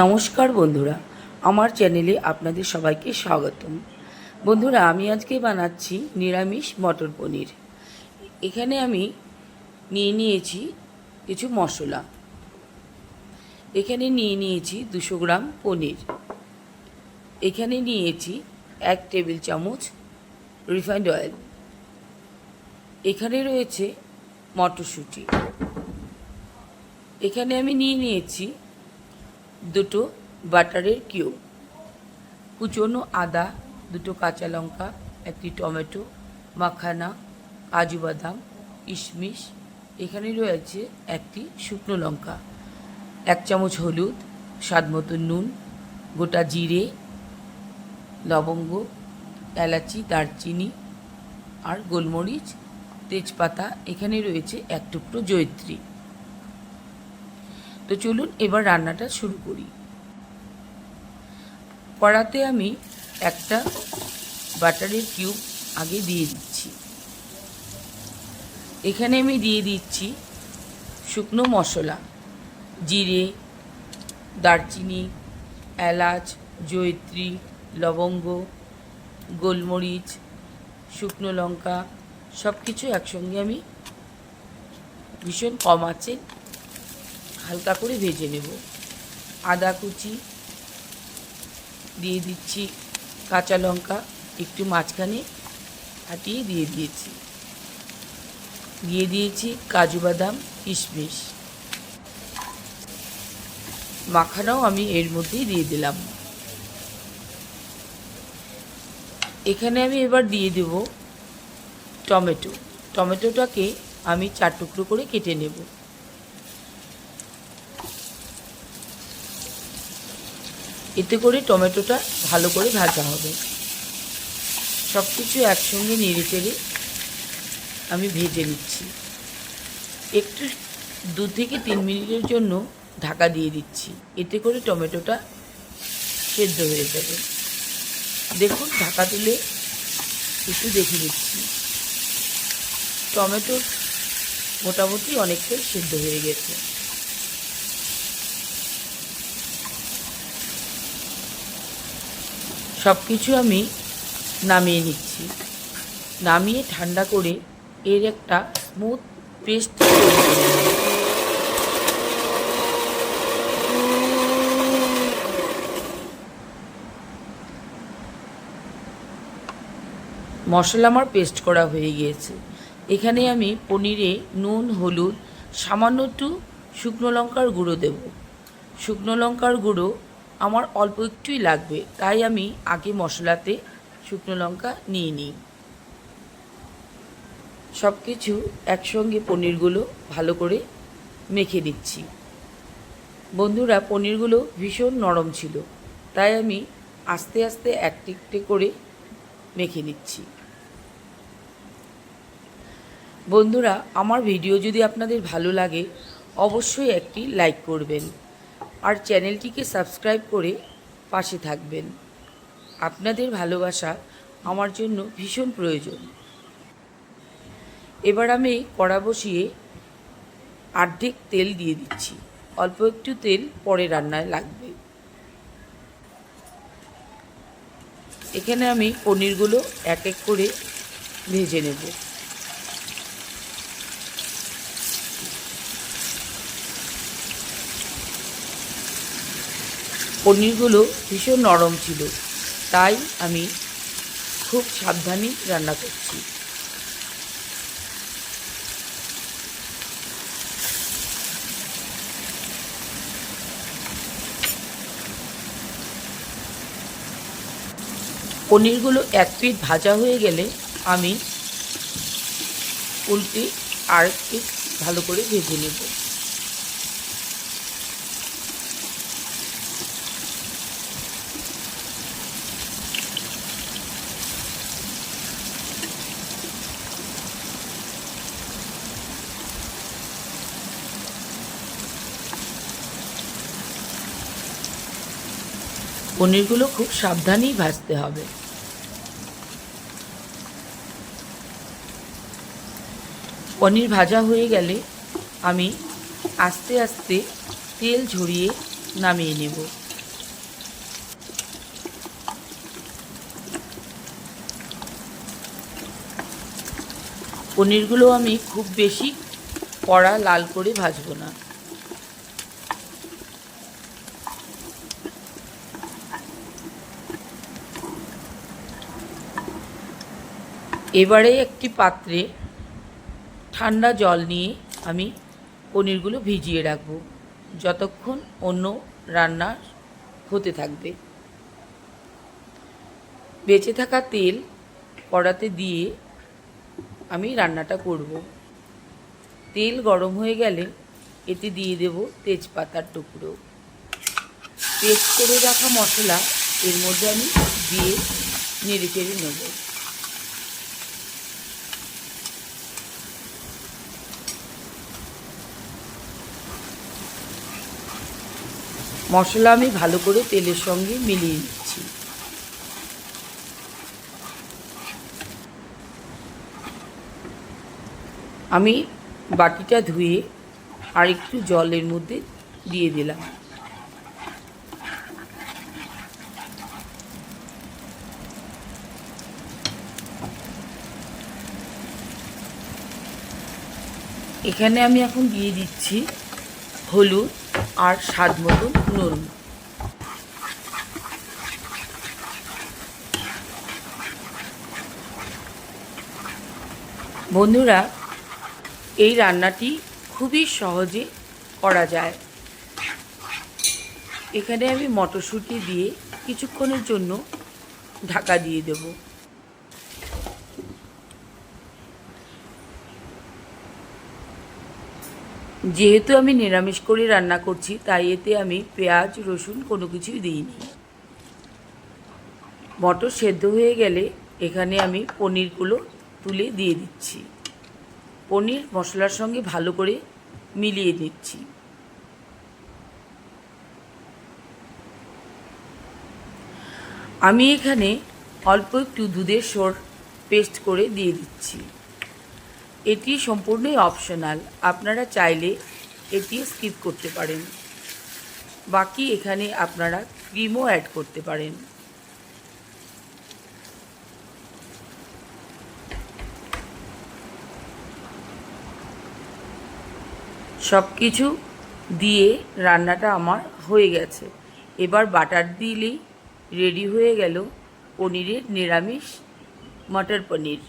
নমস্কার বন্ধুরা, আমার চ্যানেলে আপনাদের সবাইকে স্বাগতম। বন্ধুরা, আমি আজকে বানাচ্ছি নিরামিষ মটর পনির। এখানে আমি নিয়ে নিয়েছি কিছু মশলা। এখানে নিয়ে নিয়েছি দুশো গ্রাম পনির। এখানে নিয়েছি এক টেবিল চামচ রিফাইন্ড অয়েল। এখানে রয়েছে মটরশুঁটি। এখানে আমি নিয়ে নিয়েছি দুটো বাটারের কিউব, কুচনো আদা, দুটো কাঁচা লঙ্কা, একটি টমেটো, মাখানা, কাজু বাদাম, কিশমিশ, এখানে রয়েছে একটি শুকনো লঙ্কা, এক চামচ হলুদ, স্বাদ নুন, গোটা জিরে, লবঙ্গ, এলাচি, দারচিনি আর গোলমরিচ, তেজপাতা, এখানে রয়েছে এক টুকরো জয়িত্রী। তো চলুন এবার রান্নাটা শুরু করি। কড়াতে আমি একটা বাটারের কিউব আগে দিয়ে দিচ্ছি। এখানে আমি দিয়ে দিচ্ছি শুকনো মশলা, জিরে, দারচিনি, এলাচ, জয়িত্রী, লবঙ্গ, গোলমরিচ, শুকনো লঙ্কা সব কিছু একসঙ্গে আমি ভীষণ কম আছে হালকা করে ভেজে নেব। আদা কুচি দিয়ে দিচ্ছি, কাঁচা লঙ্কা একটু মাঝখানে ফাটিয়ে দিয়ে দিয়েছি। দিয়ে দিয়েছি কাজু বাদাম কিশমিশ। মাখানাও আমি এর মধ্যেই দিয়ে দিলাম। এখানে আমি এবার দিয়ে দেব টমেটো। টমেটোটাকে আমি চার টুকরো করে কেটে নেব। এতে করে টমেটোটা ভালো করে ভাজা হবে। সব কিছু একসঙ্গে নেড়ে চেড়ে আমি ভেজে নিচ্ছি। একটু দু থেকে তিন মিনিটের জন্য ঢাকা দিয়ে দিচ্ছি। এতে করে টমেটোটা সেদ্ধ হয়ে যাবে। দেখুন, ঢাকা তুলে একটু দেখে দিচ্ছি টমেটো মোটামুটি অনেকটাই সেদ্ধ হয়ে গেছে। সব কিছু আমি নামিয়ে নিচ্ছি। নামিয়ে ঠান্ডা করে এর একটা স্মুথ পেস্ট মশলা আমার পেস্ট করা হয়ে গিয়েছে। এখানে আমি পনিরে নুন, হলুদ, সামান্য একটু শুকনো লঙ্কার গুঁড়ো দেব। শুকনো লঙ্কার গুঁড়ো আমার অল্প একটুই লাগবে, তাই আমি আগে মশলাতে শুকনো লঙ্কা নিয়ে নিই। সব কিছু একসঙ্গে পনিরগুলো ভালো করে মেখে দিচ্ছি বন্ধুরা, পনিরগুলো ভীষণ নরম ছিল, তাই আমি আস্তে আস্তে একটি একটি করে মেখে নিচ্ছি। বন্ধুরা, আমার ভিডিও যদি আপনাদের ভালো লাগে, অবশ্যই একটি লাইক করবেন। আর চ্যানেলটিকে সাবস্ক্রাইব করে পাশে থাকবেন। আপনাদের ভালোবাসা আমার জন্য ভীষণ প্রয়োজন। এবার আমি কড়া বসিয়ে অর্ধেক তেল দিয়ে দিচ্ছি। অল্প একটু তেল পরে রান্নায় লাগবে। এখানে আমি পনিরগুলো এক এক করে ভেজে নেব। পনিরগুলো ভীষণ নরম ছিল। তাই আমি খুব সাবধানে রান্না করছি। পনিরগুলো এক পিঠ ভাজা হয়ে গেলে আমি উল্টে আর একটু ভালো করে ভেজে নেব। পনিরগুলো খুব সাবধানেই ভাজতে হবে। পনির ভাজা হয়ে গেলে আমি আস্তে আস্তে তেল ঝরিয়ে নামিয়ে নেব। পনিরগুলো আমি খুব বেশি কড়া লাল করে ভাজবো না। এবারে একটি পাত্রে ঠান্ডা জল নিয়ে আমি পনিরগুলো ভিজিয়ে রাখব, যতক্ষণ অন্য রান্না হতে থাকবে। বেঁচে থাকা তেল কড়াতে দিয়ে আমি রান্নাটা করব। তেল গরম হয়ে গেলে এতে দিয়ে দেব তেজপাতার টুকরো। পেস্ট করে রাখা মশলা, এর মধ্যে আমি দিয়ে নেড়ে চেড়ে নেব। মশলা আমি ভালো করে তেলের সঙ্গে মিলিয়ে নিচ্ছি। আমি বাটিটা ধুয়ে আর একটু জলের মধ্যে দিয়ে দিলাম। এখানে আমি এখন দিয়ে দিচ্ছি হলুদ। আর স্বাদ মতন নুন। বন্ধুরা, এই রান্নাটি খুবই সহজে করা যায়। এখানে আমি মটরশুঁটি দিয়ে কিছুক্ষণের জন্য ঢাকা দিয়ে দেব। যেহেতু আমি নিরামিষ করে, রান্না করছি, তাই এতে আমি পেঁয়াজ, রসুন কোনো কিছুই দিইনি। মটর সেদ্ধ হয়ে গেলে এখানে আমি পনিরগুলো তুলে দিয়ে দিচ্ছি। পনির মশলার সঙ্গে ভালো করে মিলিয়ে নিচ্ছি। আমি এখানে অল্প একটু দুধের সর পেস্ট করে দিয়ে দিচ্ছি। এটি সম্পূর্ণই অপশনাল আপনারা চাইলে এটি স্কিপ করতে পারেন। বাকি এখানে আপনারা ক্রিমও অ্যাড করতে পারেন। সব কিছু দিয়ে রান্নাটা আমার হয়ে গেছে। এবার বাটার দিলেই রেডি হয়ে গেল পনিরের নিরামিষ মটর পনির।